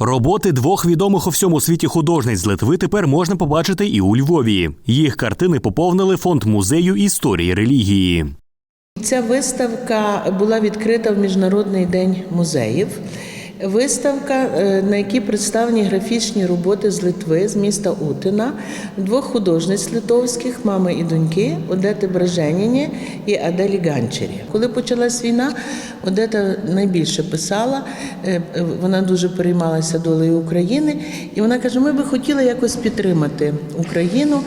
Роботи двох відомих у всьому світі художниць з Литви тепер можна побачити і у Львові. Їх картини поповнили фонд музею історії релігії. Ця виставка була відкрита в Міжнародний день музеїв. Виставка, е, на якій представлені графічні роботи з Литви, з міста Утина, двох художниць литовських, мами і доньки, Одети Браженіні і Аделі Ганчері. Коли почалась війна, Одета найбільше писала, е, е, вона дуже переймалася долею України, і вона каже: ми би хотіли якось підтримати Україну.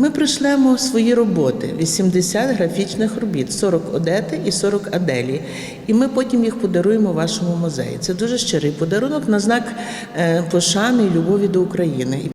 Ми пришлемо свої роботи, 80 графічних робіт, 40 Одети і 40 Аделі. І ми потім їх подаруємо вашому музеї. Це дуже щирий подарунок на знак е, пошани і любові до України.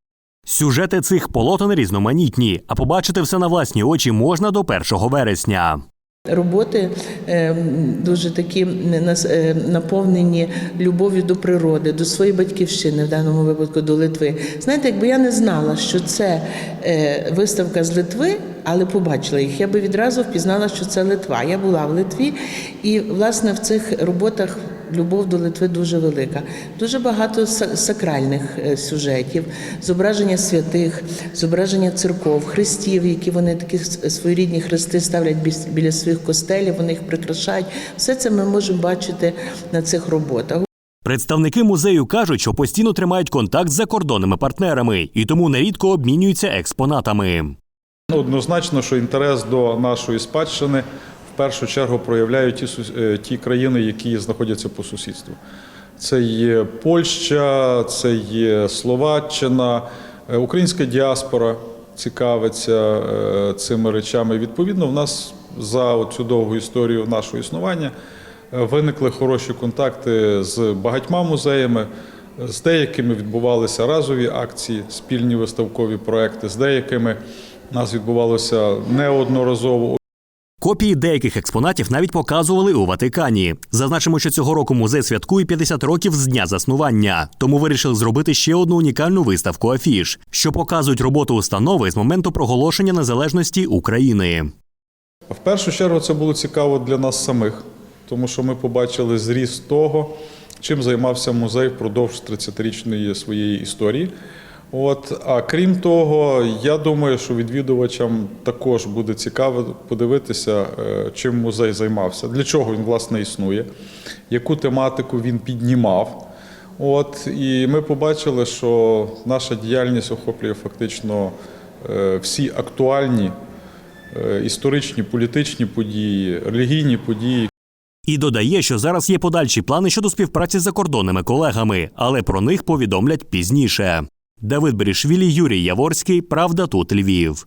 Сюжети цих полотен різноманітні, а побачити все на власні очі можна до 1 вересня. Роботи е, дуже такі е, наповнені любов'ю до природи, до своєї батьківщини, в даному випадку до Литви. Знаєте, якби я не знала, що це е, виставка з Литви, але побачила їх, я би відразу впізнала, що це Литва. Я була в Литві, і власне в цих роботах любов до Литви дуже велика. Дуже багато сакральних е, сюжетів, зображення святих, зображення церков, хрестів, які вони такі своєрідні хрести ставлять біс- біля своїх костелів, вони їх прикрашають. Все це ми можемо бачити на цих роботах. Представники музею кажуть, що постійно тримають контакт з закордонними партнерами і тому нерідко обмінюються експонатами. Однозначно, що інтерес до нашої спадщини першу чергу проявляють ті, е, ті країни, які знаходяться по сусідству. Це є Польща, це є Словаччина, е, українська діаспора цікавиться е, цими речами. Відповідно, в нас за цю довгу історію нашого існування виникли хороші контакти з багатьма музеями. З деякими відбувалися разові акції, спільні виставкові проекти, з деякими у нас відбувалося неодноразово. Копії деяких експонатів навіть показували у Ватикані. Зазначимо, що цього року музей святкує 50 років з дня заснування, тому вирішили зробити ще одну унікальну виставку афіш, що показують роботу установи з моменту проголошення незалежності України. В першу чергу це було цікаво для нас самих, тому що ми побачили зріст того, чим займався музей впродовж 30-річної своєї історії. От, а крім того, я думаю, що відвідувачам також буде цікаво подивитися, е, чим музей займався, для чого він власне існує, яку тематику він піднімав. От, і ми побачили, що наша діяльність охоплює фактично е, всі актуальні е, історичні, політичні події, релігійні події, І додає, що зараз є подальші плани щодо співпраці з закордонними колегами, але про них повідомлять пізніше. Давид Берішвілі, Юрій Яворський. Правда тут Львів.